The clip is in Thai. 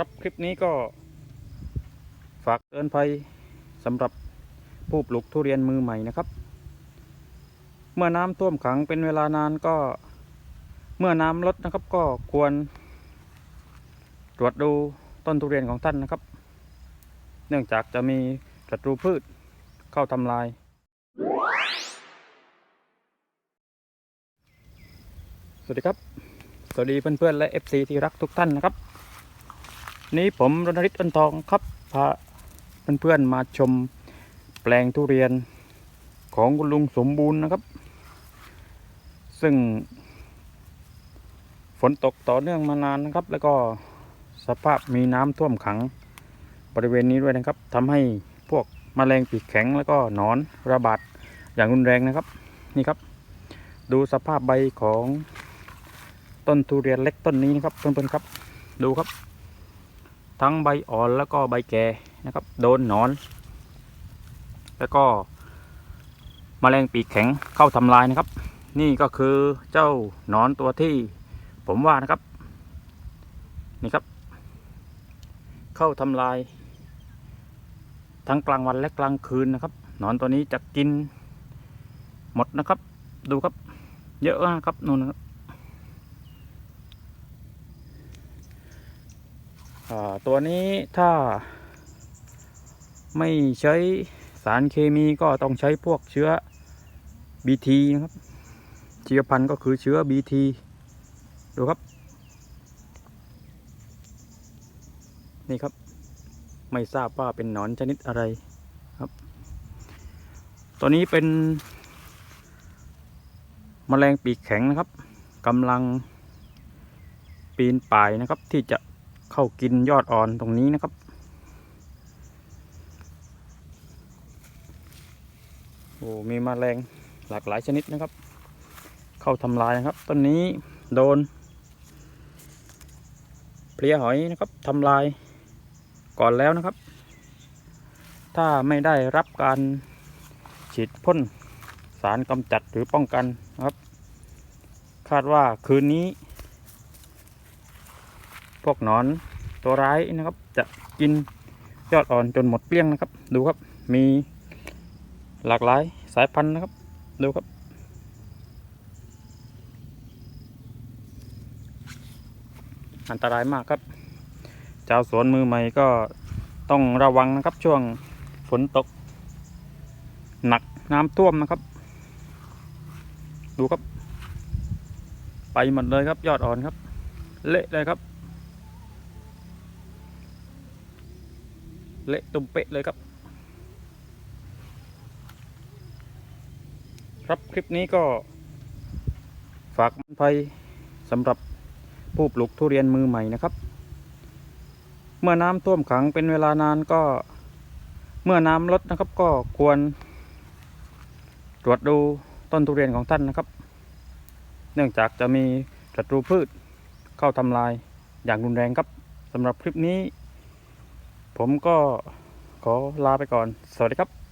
ครับคลิปนี้ก็ ฝากเตือนภัยสำหรับผู้ปลูกทุเรียนมือใหม่นะครับ เมื่อน้ำท่วมขังเป็นเวลานานก็เมื่อน้ำลดนะครับก็ควร ตรวจดูต้นทุเรียนของท่านนะครับ เนื่องจากจะมีศัตรูพืชเข้าทำลาย สวัสดีครับ สวัสดีเพื่อนๆและ FC ที่รักทุกท่านนะครับ นี้ผมรณฤทธิ์อันทองครับพาเพื่อนๆมาชมแปลงทุเรียนของคุณลุงสมบูรณ์นะครับ ซึ่ง ฝนตกต่อเนื่องมานานนะครับ แล้วก็สภาพมีน้ำท่วมขังบริเวณนี้ด้วยนะครับทำให้พวกแมลงปีกแข็งแล้วก็หนอนระบาดอย่างรุนแรงนะครับนี่ครับ ดูสภาพใบของต้นทุเรียนเล็กต้นนี้นะครับเพื่อนๆครับ ดูครับ ทั้งใบอ่อนแล้วก็ใบแก่นะครับ โดนหนอน แล้วก็มแมลงปีกแข็งเข้าทำลายนะครับ นี่ก็คือเจ้าหนอนตัวที่ผมว่านะครับ นี่ครับ เข้าทำลาย ทั้งกลางวันและกลางคืนนะครับ หนอนตัวนี้จะกินหมดนะครับ ดูครับ เยอะมากครับนู่นนะครับอ่า ตัวนี้ถ้าไม่ใช้สารเคมีก็ต้องใช้พวกเชื้อ BT นะครับ เชื้อพันธุ์ก็คือเชื้อ BT ดูครับ นี่ครับ ไม่ทราบว่าเป็นหนอนชนิดอะไรครับ ตัวนี้เป็นมแมลงปีกแข็งนะครับกำลังปีนป่ายนะครับที่จะ เข้ากินยอดอ่อนตรงนี้นะครับ โอ้มีมแมลงหลากหลายชนิดนะครับ เข้าทำลายนะครับต้นนี้โดน เพลียหอยนะครับทำลายก่อนแล้วนะครับ ถ้าไม่ได้รับการฉีดพ่นสารกำจัดหรือป้องกันนะครับ คาดว่าคืนนี้ พวกหนอนตัวร้ายนะครับ จะกินยอดอ่อนจนหมดเกลี้ยงนะครับ ดูครับมีหลากหลายสายพันธุ์นะครับ ดูครับ อันตรายมากครับชาวสวนมือใหม่ก็ต้องระวังนะครับช่วงฝนตก หนักน้ำท่วมนะครับ ดูครับ ไปหมดเลยครับยอดอ่อนครับ เละเลยครับ เละตุ่มเป๊ะเลยครับ ครับคลิปนี้ก็ ฝากภัยสำหรับผู้ปลูกทุเรียนมือใหม่นะครับ เมื่อน้ำท่วมขังเป็นเวลานานก็เมื่อน้ำลดนะครับก็ควร ตรวจดูต้นทุเรียนของท่านนะครับ เนื่องจากจะมีศัตรูพืชเข้าทำลายอย่างรุนแรงครับสำหรับคลิปนี้ ผมก็ขอลาไปก่อน สวัสดีครับ